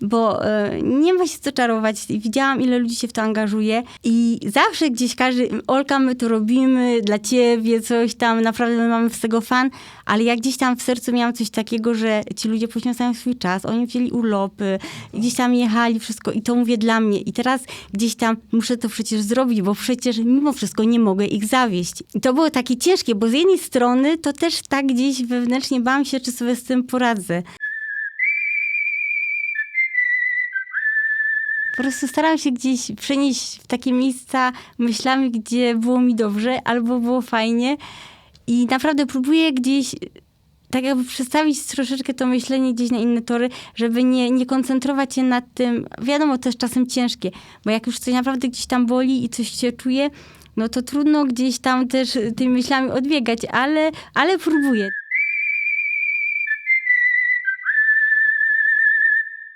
bo e, nie ma się co czarować. Widziałam, ile ludzi się w to angażuje i zawsze gdzieś każdy, Olka, my to robimy dla ciebie, coś tam, naprawdę my mamy z tego fan, ale ja gdzieś tam w sercu miałam coś takiego, że ci ludzie poświęcają swój czas, oni wzięli urlopy, gdzieś tam jechali, wszystko i to mówię dla mnie. I teraz gdzieś tam muszę to przecież zrobić, bo przecież mimo wszystko nie mogę ich zawieść. I to było takie ciężkie, bo z jednej strony to też tak gdzieś wewnętrznie bałam się, czy sobie z tym poradzę. Po prostu staram się gdzieś przenieść w takie miejsca myślami, gdzie było mi dobrze albo było fajnie. I naprawdę próbuję gdzieś tak jakby przestawić troszeczkę to myślenie gdzieś na inne tory, żeby nie, nie koncentrować się nad tym. Wiadomo, to jest czasem ciężkie, bo jak już coś naprawdę gdzieś tam boli i coś się czuje, no to trudno gdzieś tam też tymi myślami odbiegać, ale, ale próbuję.